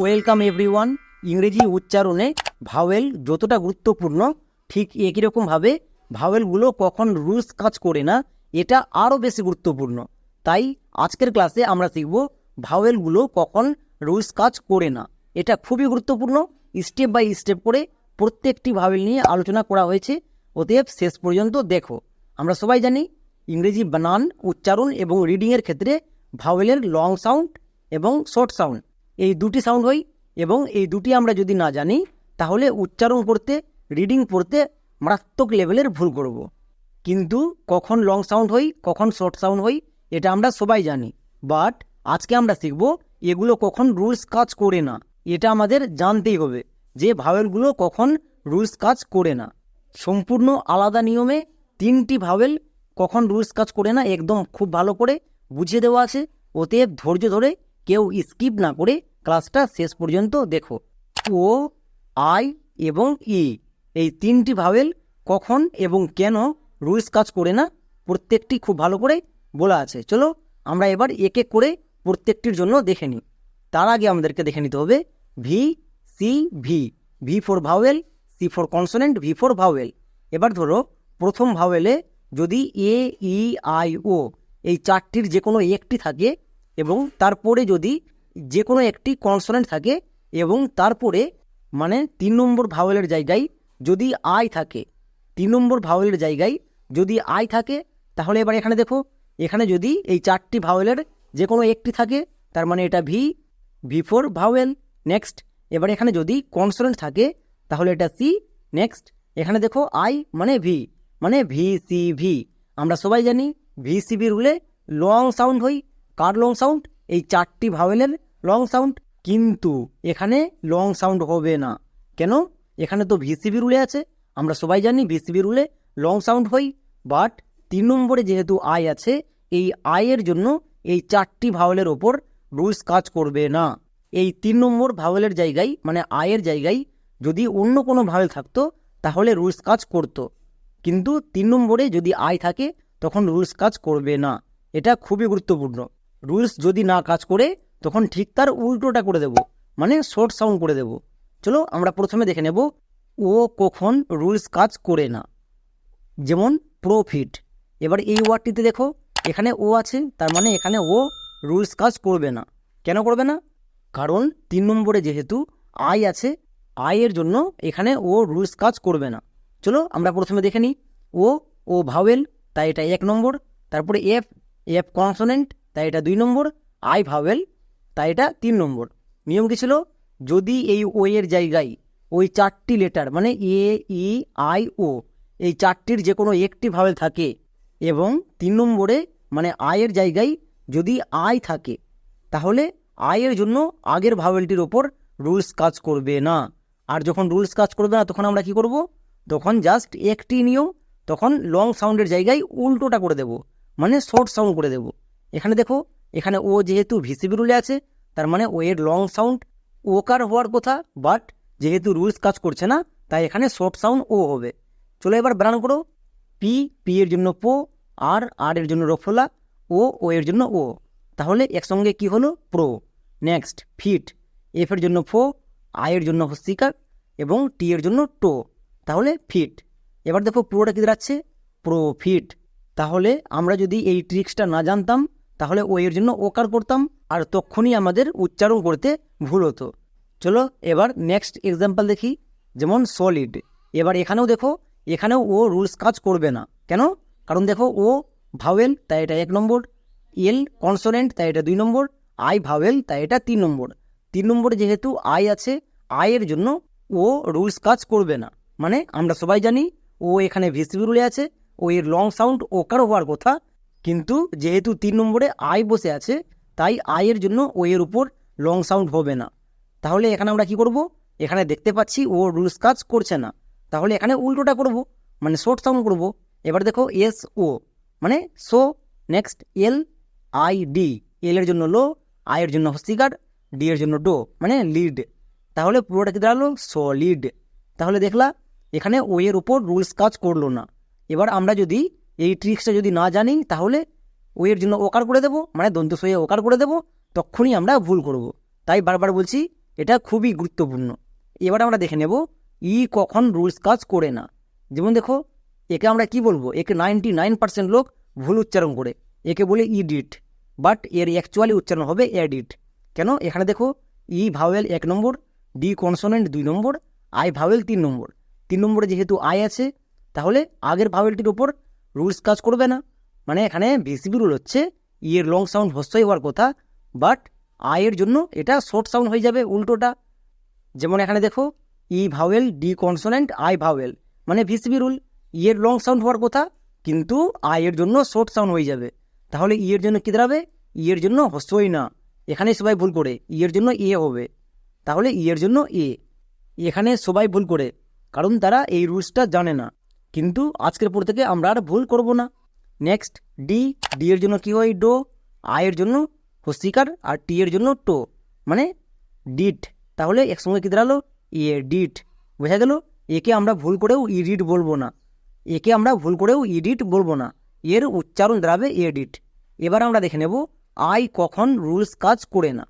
Welcome everyone ইংরেজি উচ্চারণে vowel যতটা গুরুত্বপূর্ণ, ঠিক একই রকমভাবে ভাওয়েলগুলো কখন রুলস কাজ করে না, এটা আরও বেশি গুরুত্বপূর্ণ। তাই আজকের ক্লাসে আমরা শিখব ভাওয়েলগুলো কখন রুলস কাজ করে না। এটা খুবই গুরুত্বপূর্ণ। স্টেপ বাই স্টেপ করে প্রত্যেকটি ভাওয়েল নিয়ে আলোচনা করা হয়েছে। অতএব শেষ পর্যন্ত দেখো। আমরা সবাই জানি ইংরেজি বানান, উচ্চারণ এবং রিডিংয়ের ক্ষেত্রে ভাওয়েলের লং সাউন্ড এবং শর্ট সাউন্ড এই দুটি সাউন্ড হয় এবং এই দুটি আমরা যদি না জানি, তাহলে উচ্চারণ করতে রিডিং পড়তে মারাত্মক লেভেলের ভুল করব। কিন্তু কখন লং সাউন্ড হই কখন শর্ট সাউন্ড হই এটা আমরা সবাই জানি বাট আজকে আমরা শিখব এগুলো কখন রুলস কাজ করে না, এটা আমাদের জানতেই হবে যে ভাওয়েলগুলো কখন রুলস কাজ করে না সম্পূর্ণ আলাদা নিয়মে তিনটি ভাওয়েল কখন রুলস কাজ করে না, একদম খুব ভালো করে বুঝিয়ে দেওয়া আছে, অতএব ধৈর্য ধরে কেউ স্কিপ না করে ক্লাসটা শেষ পর্যন্ত দেখো। ও, আই এবং ই। এই তিনটি ভাওয়েল কখন এবং কেন রুলস কাজ করে না, প্রত্যেকটি খুব ভালো করে বলা আছে। চলো আমরা এবার এক এক করে প্রত্যেকটির জন্য দেখে নিই। তার আগে আমাদেরকে দেখে নিতে হবে V C V V for vowel C for consonant V for vowel. এবার ধরো প্রথম ভাওয়েলে যদি এ ই আই ও এই চারটির যে কোনো একটি থাকে এবং তারপরে যদি যে কোনো একটি কনসোনেন্ট থাকে এবং তারপরে মানে তিন নম্বর ভাওয়েলের জায়গায় যদি আই থাকে, তিন নম্বর ভাওয়েলের জায়গায় যদি আই থাকে, তাহলে এবার এখানে দেখো, এখানে যদি এই চারটি ভাওয়েলের যে কোনো একটি থাকে, তার মানে এটা V V for vowel next এবার এখানে যদি কনসোনেন্ট থাকে, তাহলে এটা সি নেক্সট এখানে দেখো আই মানে ভি মানে ভি সি ভি আমরা সবাই জানি ভি সি ভি রুলে লং সাউন্ড হই কার লং সাউন্ড এই চারটি ভাওয়েলের লং সাউন্ড কিন্তু এখানে লং সাউন্ড হবে না। কেন? এখানে তো ভিসিবি রুলে আছে। আমরা সবাই জানি ভিসিবি রুলে লং সাউন্ড হই। বাট তিন নম্বরে যেহেতু আয় আছে, এই আয়ের জন্য এই চারটি ভাওয়েলের ওপর রুলস কাজ করবে না। এই তিন নম্বর ভাওয়েলের জায়গায় মানে আয়ের জায়গায় যদি অন্য কোনো ভাওয়েল থাকতো, তাহলে রুলস কাজ করত। কিন্তু তিন নম্বরে যদি আয় থাকে, তখন রুলস কাজ করবে না। এটা খুবই গুরুত্বপূর্ণ। রুলস যদি না কাজ করে, তখন ঠিক তার উল্টোটা করে দেব। মানে শর্ট সাউন্ড করে দেব। চলো আমরা প্রথমে দেখে নেব, ও কখন রুলস কাজ করে না। যেমন প্রফিট এবার এই ওয়ার্ডটিতে দেখো, এখানে ও আছে, তার মানে এখানে ও রুলস কাজ করবে না। কেন করবে না? কারণ তিন নম্বরে যেহেতু আই আছে আয়ের জন্য এখানে ও রুলস কাজ করবে না। চলো আমরা প্রথমে দেখে নিই। ও ও ভাওয়েল তাই এটা এক নম্বর। তারপরে এফ এফ কনসোনেন্ট তাই এটা দুই নম্বর। আই ভাওয়েল, তাই এটা তিন নম্বর। নিয়ম কী ছিল? যদি এই ও এর জায়গায় ওই চারটি লেটার মানে এ ই আই ও এই চারটির যে কোনো একটি ভাওয়েল থাকে এবং তিন নম্বরে মানে আয়ের জায়গায় যদি আই থাকে, তাহলে আয়ের জন্য আগের ভাওয়েলটির ওপর রুলস কাজ করবে না। আর যখন রুলস কাজ করবে না, তখন আমরা কি করব? তখন জাস্ট একটি নিয়ম, তখন লং সাউন্ডের জায়গায় উল্টোটা করে দেব মানে শর্ট সাউন্ড করে দেব। এখানে দেখো, এখানে ও যেহেতু ভিসিবি রুলে আছে, তার মানে ও এর লং সাউন্ড ওকার হওয়ার কথা বাট যেহেতু রুলস কাজ করছে না, তাই এখানে শর্ট সাউন্ড ও হবে। চলো এবার ব্রান করো। পি পি এর জন্য পো আর আর এর জন্য রফলা ও ও এর জন্য ও তাহলে একসঙ্গে কি হলো? প্রো নেক্সট ফিট এফ এর জন্য ফো আয়ের জন্য হস্তিকার এবং টি এর জন্য টো তাহলে ফিট এবার দেখো প্রোটা কী দাঁড়াচ্ছে? প্রো ফিট তাহলে আমরা যদি এই ট্রিক্সটা না জানতাম তাহলে ও এর জন্য ওকার করতাম আর তখনই আমাদের উচ্চারণ করতে ভুল হতো। চলো এবার নেক্সট এক্সাম্পল দেখি, যেমন সলিড এবার এখানেও দেখো, এখানেও ও রুলস কাজ করবে না। কেন? কারণ দেখো ও ভাওয়েল তাই এটা এক নম্বর। এল কনসোনেন্ট তাই এটা দুই নম্বর। আই ভাওয়েল তাই এটা তিন নম্বর। তিন নম্বরে যেহেতু আই আছে আয়ের জন্য ও রুলস কাজ করবে না। মানে আমরা সবাই জানি, ও এখানে ভিসিবি রুলে আছে, ও এর লং সাউন্ড ওকার হওয়ার কথা কিন্তু যেহেতু তিন নম্বরে আই বসে আছে, তাই আয়ের জন্য ও এর উপর লং সাউন্ড হবে না। তাহলে এখানে আমরা কি করব? এখানে দেখতে পাচ্ছি ও রুলস কাজ করছে না। তাহলে এখানে উল্টোটা করব মানে শর্ট সাউন্ড করব। এবার দেখো এস ও মানে so next L I D L এর জন্য লো আয়ের জন্য হস্তিকার ডি এর জন্য ডো মানে লিড তাহলে পুরোটা কি দাঁড়াল? সলিড তাহলে দেখলা, এখানে ও এর উপর রুলস কাজ করল না। এবার আমরা যদি এই ট্রিক্সটা যদি না জানি, তাহলে ও এর জন্য ওকার করে দেবো মানে দন্ত সয়ে ওকার করে দেবো তখনই আমরা ভুল করব। তাই বারবার বলছি, এটা খুবই গুরুত্বপূর্ণ। এবার আমরা দেখে নেব, ই কখন রুলস কাজ করে না। যেমন দেখো, একে আমরা কি বলব? একে নাইনটি নাইন পার্সেন্ট লোক ভুল উচ্চারণ করে। একে বলে ইডিট বাট এর অ্যাকচুয়ালি উচ্চারণ হবে এডিট কেন? এখানে দেখো, ই ভাওয়েল এক নম্বর ডি কনসোনেন্ট দুই নম্বর আই ভাওয়েল তিন নম্বর। তিন নম্বরে যেহেতু আই আছে, তাহলে আগের ভাওয়েলটির ওপর রুলস কাজ করবে না। মানে এখানে ভিসিবি রুল হচ্ছে ই এর লং সাউন্ড হস্তই হওয়ার কথা বাট আয়ের জন্য এটা শর্ট সাউন্ড হয়ে যাবে উল্টোটা। যেমন এখানে দেখো, E vowel D consonant I vowel মানে ভিসিবি রুল। ই এর লং সাউন্ড হওয়ার কথা, কিন্তু আয়ের জন্য শর্ট সাউন্ড হয়ে যাবে। তাহলে ই এর জন্য কী দাঁড়াবে? ই এর জন্য হস্তই না। এখানে সবাই ভুল করে ই এর জন্য এ হবে। তাহলে ই এর জন্য এ। এখানে সবাই ভুল করে, কারণ তারা এই রুলসটা জানে না। কিন্তু আজকের পর থেকে আমরা আর ভুল করব না। নেক্সট ডি ডি এর জন্য কী হয় ডো? আয়ের জন্য হস্তিকার আর টি এর জন্য টো। মানে ডিট তাহলে একসঙ্গে কী দাঁড়াল? এ ডিট বোঝা গেল একে আমরা ভুল করেও ইডিট বলব না। একে আমরা ভুল করেও ইডিট বলব না। এর উচ্চারণ দাঁড়াবে এডিট এবার আমরা দেখে নেব আই কখন রুলস কাজ করে না।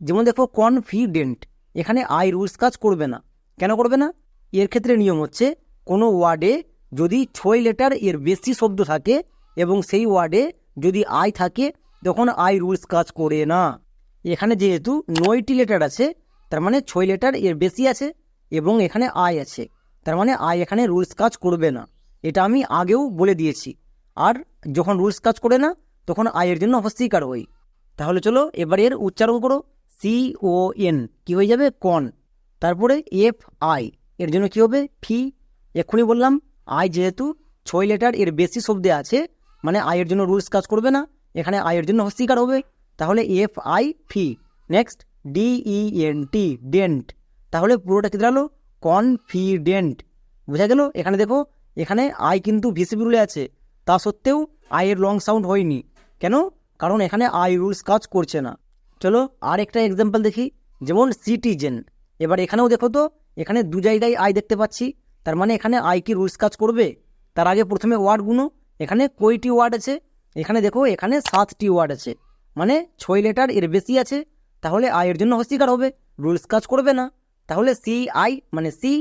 যেমন দেখো কনফিডেন্ট এখানে আই রুলস কাজ করবে না। কেন করবে না? এর ক্ষেত্রে নিয়ম হচ্ছে, কোনো ওয়ার্ডে যদি ছয় লেটার এর বেশি শব্দ থাকে এবং সেই ওয়ার্ডে যদি আই থাকে, তখন আই রুলস কাজ করে না। এখানে যেহেতু নয়টি লেটার আছে, তার মানে ছয় লেটার এর বেশি আছে এবং এখানে আই আছে। তার মানে আই এখানে রুলস কাজ করবে না। এটা আমি আগেও বলে দিয়েছি। আর যখন রুলস কাজ করে না, তখন আয়ের জন্য হস্তিকার হই। তাহলে চলো এবার এর উচ্চারণ করো। সি ও এন কী হয়ে যাবে? কন তারপরে এফ আই এর জন্য কী হবে? ফি এক্ষুনি বললাম আই যেহেতু ছয় লেটার এর বেশি শব্দে আছে মানে আয়ের জন্য রুলস কাজ করবে না, এখানে আয়ের জন্য হস্তিকার হবে। তাহলে F I fee next D E N T dent তাহলে পুরোটা কী দাঁড়াল? কনফিডেন্ট বোঝা গেল? এখানে দেখো, এখানে আই কিন্তু ভিসিবি রুলে আছে। তা সত্ত্বেও আয়ের লং সাউন্ড হয়নি। কেন? কারণ এখানে আই রুলস কাজ করছে না। চলো আর একটা এক্সাম্পল দেখি। যেমন সিটিজেন এবার এখানেও দেখো তো, এখানে দু জায়গায় আই দেখতে পাচ্ছি। তার মানে এখানে আই কি রুলস কাজ করবে? তার আগে প্রথমে ওয়ার্ডগুলো এখানে কয়টি ওয়ার্ড আছে? এখানে দেখো, এখানে সাতটি ওয়ার্ড আছে। মানে ছয় লেটার এর বেশি আছে, তাহলে আয়ের জন্য হস্তিকার হবে। রুলস কাজ করবে না। তাহলে সি আই মানে C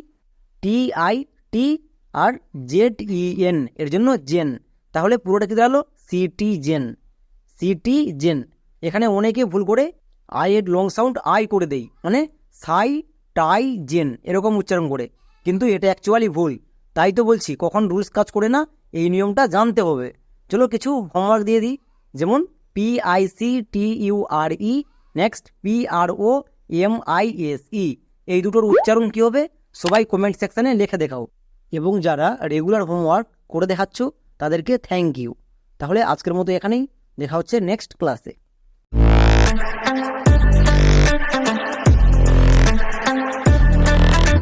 T I T R Z E N এর জন্য জেন তাহলে পুরোটা কি দাঁড়াল? সিটি জেন সিটি জেন এখানে অনেকে ভুল করে আই এর লং সাউন্ড আই করে দেই। মানে সাই, টাই জেন এরকম উচ্চারণ করে। কিন্তু এটা অ্যাকচুয়ালি ভুল। তাই তো বলছি, কখন রুলস কাজ করে না, এই নিয়মটা জানতে হবে। চলো কিছু হোমওয়ার্ক দিয়ে দিই। যেমন P I C T U R E next P R O M I S E এই দুটোর উচ্চারণ কী হবে? সবাই কমেন্ট সেকশানে লিখে দেখাও। এবং যারা রেগুলার হোমওয়ার্ক করে দেখাচ্ছ, তাদেরকে থ্যাংক ইউ তাহলে আজকের মতো এখানেই। দেখা হচ্ছে নেক্সট ক্লাসে